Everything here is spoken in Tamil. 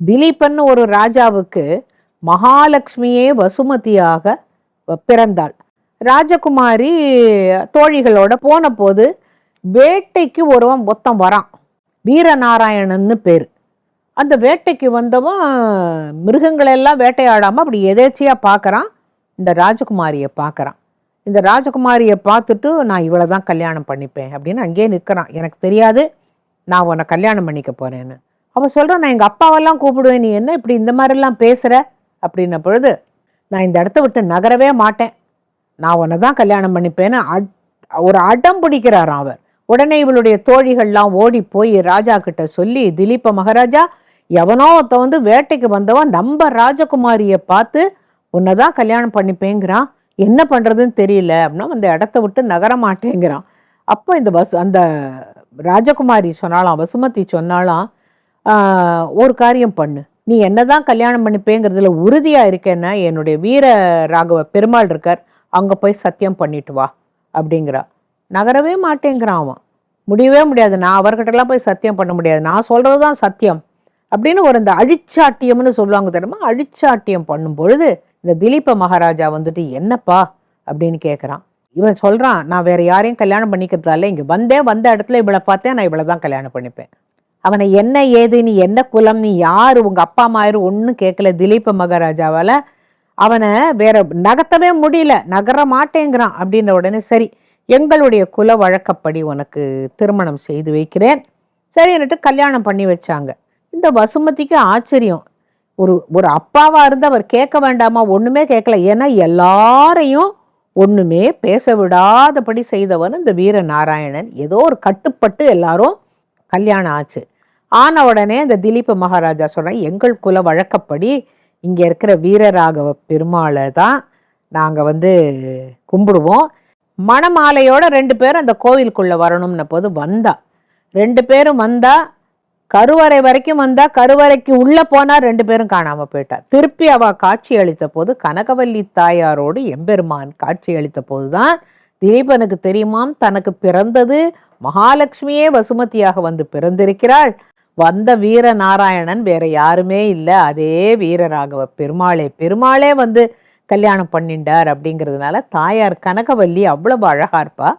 திலீபன் ஒரு ராஜாவுக்கு மகாலட்சுமியே வசுமதியாக பிறந்தாள். ராஜகுமாரி தோழிகளோட போன போது வேட்டைக்கு ஒருவன் மொத்தம் வரான். வீரநாராயணன்னு பேர். அந்த வேட்டைக்கு வந்தவன் மிருகங்களெல்லாம் வேட்டையாடாமல் அப்படி எதேச்சியாக பார்க்குறான் இந்த ராஜகுமாரியை பார்க்குறான் இந்த ராஜகுமாரியை பார்த்துட்டு நான் இவளை தான் கல்யாணம் பண்ணிப்பேன் அப்படின்னு அங்கேயே நிற்கிறான் எனக்கு தெரியாது நான் உன்னை கல்யாணம் பண்ணிக்க போகிறேன்னு அவன் சொல்கிறான் நான் எங்கள் அப்பாவெல்லாம் கூப்பிடுவேன். நீ என்ன இப்படி இந்த மாதிரிலாம் பேசுகிற அப்படின்ன பொழுது நான் இந்த இடத்த விட்டு நகரவே மாட்டேன். நான் உன்னை தான் கல்யாணம் பண்ணிப்பேன்னு அட்- ஒரு அடம் பிடிக்கிறாராம் அவர். உடனே இவளுடைய தோழிகள்லாம் ஓடி போய் ராஜா கிட்ட சொல்லி திலீப மகாராஜா எவனோ ஒருத்தன் வந்து வேட்டைக்கு வந்தவன் நம்ம ராஜகுமாரியை பார்த்து உன்னை தான் கல்யாணம் பண்ணிப்பேங்கிறான். என்ன பண்ணுறதுன்னு தெரியல. அப்படின்னா அந்த இடத்த விட்டு நகர மாட்டேங்கிறான். அப்போ இந்த வசு அந்த ராஜகுமாரி சொன்னாலாம் வசுமதி சொன்னாலாம் ஒரு காரியம் பண்ணு. நீ என்னதான் கல்யாணம் பண்ணிப்பேங்கிறதுல உறுதியா இருக்கேன்னா என்னுடைய வீர ராகவ பெருமாள் இருக்கார் அங்க போய் சத்தியம் பண்ணிட்டு வா அப்படிங்கிறா. நகரவே மாட்டேங்கிறான் அவன். முடியவே முடியாது. நான் அவர்கிட்டலாம் போய் சத்தியம் பண்ண முடியாது. நான் சொல்றது தான் சத்தியம். அப்படின்னு ஒரு இந்த அழிச்சாட்டியம்னு சொல்லுவாங்க தெரியுமா? அழிச்சாட்டியம் பண்ணும் பொழுது இந்த திலீப மகாராஜா வந்துட்டு என்னப்பா? அப்படின்னு கேட்குறான் இவன் சொல்கிறான் நான் வேற யாரையும் கல்யாணம் பண்ணிக்கிறதால இங்கே வந்தேன் வந்த இடத்துல இவளை பார்த்தேன் நான் இவளை தான் கல்யாணம் பண்ணிப்பேன். அவனை என்ன ஏது நீ என்ன குலம் நீ யாரு உங்க அப்பா அம்மா யாரு ஒன்றும் கேட்கல திலீப மகாராஜாவால. அவனை வேற நகர்த்தவே முடியல நகர மாட்டேங்கிறான் அப்படின்ற உடனே சரி எங்களுடைய குல வழக்கப்படி உனக்கு திருமணம் செய்து வைக்கிறேன். சரின்னுட்டு கல்யாணம் பண்ணி வச்சாங்க. இந்த வசுமதிக்கு ஆச்சரியம். ஒரு ஒரு அப்பாவா இருந்து அவர் கேட்க வேண்டாமா? ஒண்ணுமே கேட்கல ஏன்னா எல்லாரையும் ஒண்ணுமே பேச விடாதபடி செய்தவன் இந்த வீர நாராயணன் ஏதோ ஒரு கட்டுப்பட்டு எல்லாரும் கல்யாணம் ஆச்சு. ஆன உடனே இந்த திலீப மகாராஜா சொல்றேன் எங்கள் குல வழக்கப்படி இங்க இருக்கிற வீரராகவ பெருமாளை தான் நாங்க வந்து கும்பிடுவோம். மணமாலையோட ரெண்டு பேரும் அந்த கோவிலுக்குள்ளே வரணும்ன போது வந்தா. ரெண்டு பேரும் வந்தா கருவறை வரைக்கும் வந்தா கருவறைக்கு உள்ள போனா ரெண்டு பேரும் காணாம போயிட்டா. திருப்பி அவ காட்சி அளித்த போது கனகவல்லி தாயாரோடு எம்பெருமான் காட்சி அளித்த போதுதான் திலீபனுக்கு தெரியுமாம் தனக்கு பிறந்தது மகாலட்சுமியே வசுமதியாக வந்து பிறந்திருக்கிறாள். வந்த வீர நாராயணன் வேற யாருமே இல்லை. அதே வீரராகவ பெருமாளே. பெருமாளே வந்து கல்யாணம் பண்ணிண்டார் அப்படிங்கிறதுனால தாயார் கனகவல்லி அவ்வளவு அழகா இருப்பா.